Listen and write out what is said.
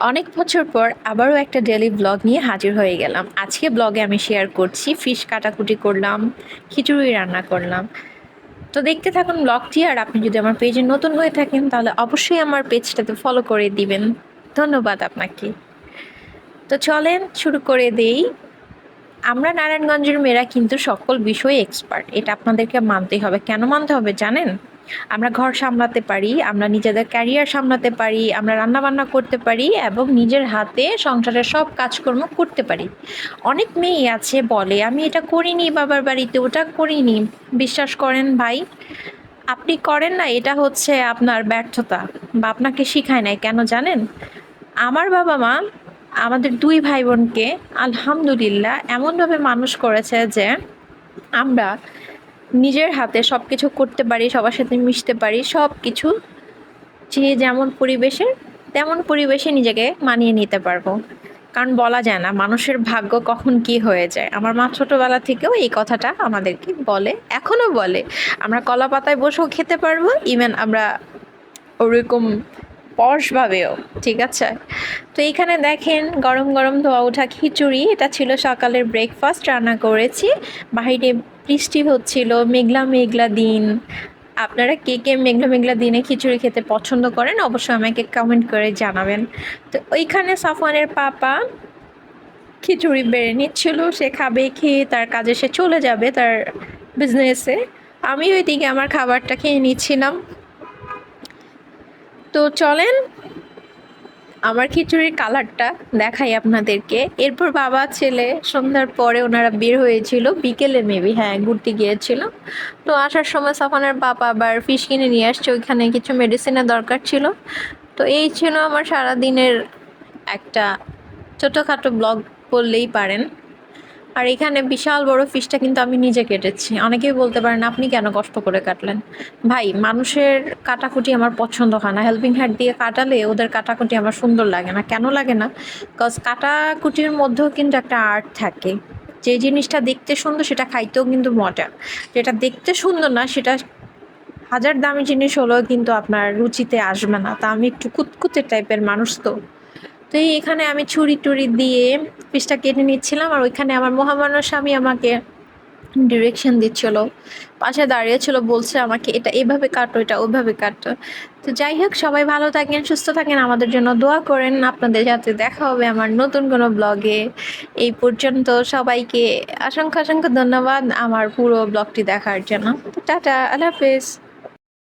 অনেক বছর পর আবারও একটা ডেলি ব্লগ নিয়ে হাজির হয়ে গেলাম। আজকে ব্লগে আমি শেয়ার করছি ফিশ কাটাকুটি করলাম, খিচুড়ি রান্না করলাম। তো দেখতে থাকুন ব্লগটি আর আপনি যদি আমার পেজে নতুন হয়ে থাকেন, তাহলে অবশ্যই আমার পেজটাতে ফলো করে দিবেন। ধন্যবাদ আপনাকে। তো চলেন শুরু করে দেই। আমরা নারায়ণগঞ্জের মেয়েরা কিন্তু সকল বিষয়ে এক্সপার্ট এটা আপনাদেরকে মানতেই হবে। কেন মানতে হবে জানেন? আমরা ঘর সামলাতে পারি, আমরা নিজেদের ক্যারিয়ার সামলাতে পারি, আমরা রান্না বান্না করতে পারি এবং নিজের হাতে সংসারের সব কাজকর্ম করতে পারি। অনেক মেয়ে আছে বলে, আমি এটা করিনি বাবার বাড়িতে, ওটা করিনি। বিশ্বাস করেন ভাই, আপনি করেন না, এটা হচ্ছে আপনার ব্যর্থতা বা আপনাকে শিখায় নাই, কেন জানেন? আমার বাবা মা, আমাদের দুই ভাই বোনকে আলহামদুলিল্লাহ এমনভাবে মানুষ করেছে যে আমরা নিজের হাতে সব কিছু করতে পারি, সবার সাথে মিশতে পারি সব কিছু যে যেমন পরিবেশের তেমন পরিবেশে নিজেকে মানিয়ে নিতে পারব। কারণ বলা যায় না, মানুষের ভাগ্য কখন কি হয়ে যায়। আমার মা ছোটোবেলা থেকেও এই কথাটা আমাদেরকে বলে এখনও বলে। আমরা কলা পাতায় বসেও খেতে পারব ইভেন আমরা ওরকম পশভাবেও ঠিক আছে? তো এইখানে দেখেন, গরম গরম ধোয়া ওঠা খিচুড়ি, এটা ছিল সকালের ব্রেকফাস্ট রান্না করেছি। বাইরে বৃষ্টি হচ্ছিল, মেঘলা মেঘলা দিন। আপনারা কে কে মেঘলা মেঘলা দিনে খিচুড়ি খেতে পছন্দ করেন, অবশ্যই আমাকে কমেন্ট করে জানাবেন। তো ওইখানে সাফওয়ানের পাপা খিচুড়ি বেড়ে নিচ্ছিল, সে খাবে, খেয়ে তার কাজে সে চলে যাবে তার বিজনেসে আমি ওইদিকে আমার খাবারটা খেয়ে নিচ্ছিলাম। তো চলেন আমার খিচুড়ির কালারটা দেখাই আপনাদেরকে। এরপর বাবা, ছেলে, সন্ধ্যার পরে ওনারা বের হয়েছিল। বিকেলে মেবি হ্যাঁ ঘুরতে গিয়েছিল। তো আসার সময় সাফানের বাবা আবার ফিশ কিনে নিয়ে আসছে। ওইখানে কিছু মেডিসিনের দরকার ছিল। তো এই ছিল আমার সারাদিনের একটা ছোটোখাটো ব্লগ বললেই পারেন। আর এখানে বিশাল বড় ফিশটা কিন্তু আমি নিজে কেটেছি। অনেকেই বলতে পারেন, আপনি কেন কষ্ট করে কাটলেন? ভাই, মানুষের কাটাকুটি আমার পছন্দ হয় না। হেল্পিং হ্যান্ড দিয়ে কাটালে ওদের কাটাকুটি আমার সুন্দর লাগে না। কেন লাগে না? বিকজ কাটাকুটির মধ্যেও কিন্তু একটা আর্ট থাকে। যে জিনিসটা দেখতে সুন্দর, সেটা খাইতেও কিন্তু মজা। যেটা দেখতে সুন্দর না, সেটা হাজার দামি জিনিস হলেও কিন্তু আপনার রুচিতে আসবে না। তা আমি একটু কুতকুতে টাইপের মানুষ তো। তো এখানে আমি ছুরি টুরি দিয়ে পিসটা কেটে নিচ্ছিলাম আর ওইখানে আমার মহামান্য স্বামী আমাকে ডিরেকশন দিচ্ছিল, পাশে দাঁড়িয়েছিল বলছে আমাকে, এটা এভাবে কাটো, এটা ওইভাবে কাটো। তো যাই হোক, সবাই ভালো থাকেন, সুস্থ থাকেন, আমাদের জন্য দোয়া করেন। আপনাদের সাথে দেখা হবে আমার নতুন কোনো ব্লগে এই পর্যন্ত সবাইকে অসংখ্য অসংখ্য ধন্যবাদ আমার পুরো ব্লগটি দেখার জন্য। টাটা, আল্লাহ হাফেজ।